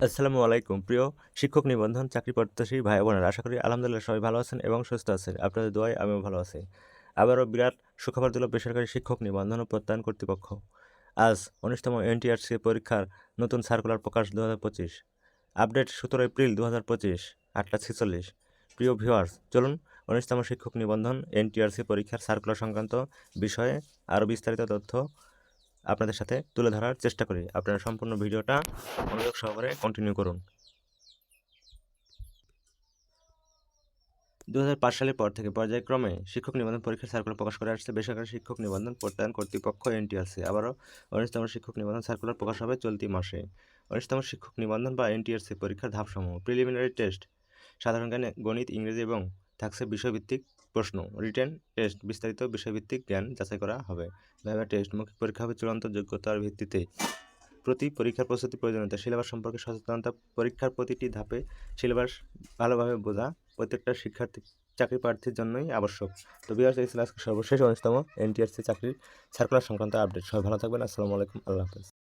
আসসালামু আলাইকুম। প্রিয় শিক্ষক নিবন্ধন, চাকরি প্রত্যাশী ভাই বোনেরা আশা করি আলহামদুলিল্লাহ সবাই ভালো আছেন এবং সুস্থ আছেন। আপনাদের দোয়ায় আমিও ভালো আছি। আবারও বিরাট সুখবর দিল বেসরকারি শিক্ষক নিবন্ধন ও প্রত্যয়ন কর্তৃপক্ষ। আজ উনিশতম এনটিআরসি পরীক্ষার নতুন সার্কুলার প্রকাশ দু হাজার পঁচিশ। আপডেট সতেরো এপ্রিল দু হাজার পঁচিশ, আটটা ছেচল্লিশ। প্রিয় ভিউয়ার্স, চলুন উনিশতম শিক্ষক নিবন্ধন, এনটিআরসি পরীক্ষার সার্কুলার সংক্রান্ত বিষয়ে আরও বিস্তারিত তথ্য আপনাদের সাথে তুলে ধরার চেষ্টা করি। আপনারা সম্পূর্ণ ভিডিওটা মনোযোগ সহকারে কন্টিনিউ করুন। দু হাজার পাঁচ সালের পর থেকে পর্যায়ক্রমে শিক্ষক নিবন্ধন পরীক্ষার সার্কুলার প্রকাশ করে আসছে। বেসরকারি শিক্ষক নিবন্ধন প্রত্যয়ন কর্তৃপক্ষ এনটিআরসি। আবারও উনিশতম শিক্ষক নিবন্ধন সার্কুলার প্রকাশ হবে চলতি মাসে। উনিশতম শিক্ষক নিবন্ধন বা এনটিআরসি পরীক্ষার ধাপসমূহ। প্রিলিমিনারি টেস্ট সাধারণ জ্ঞানে গণিত, ইংরেজি এবং থাকছে বিষয়ভিত্তিক প্রশ্ন, রিটেন টেস্ট, বিস্তারিত বিষয়ভিত্তিক জ্ঞান যাচাই করা হবে। ভাইবা টেস্ট, মৌখিক পরীক্ষা হবে চূড়ান্ত যোগ্যতার ভিত্তিতে প্রতি পরীক্ষার প্রস্তুতি প্রয়োজনীয়তা, সিলেবাস সম্পর্কে সচেতনতা, পরীক্ষার প্রতিটি ধাপে সিলেবাস ভালোভাবে বোঝা প্রত্যেকটা শিক্ষার্থী, চাকরি প্রার্থীর জন্যই আবশ্যক। তো বিহার ছিল সর্বশেষ অনুষ্ঠান এনটিআরসি চাকরির সার্কুলার সংক্রান্ত আপডেট। সবাই ভালো থাকবেন, আসসালামু আলাইকুম, আল্লাহ হাফেজ।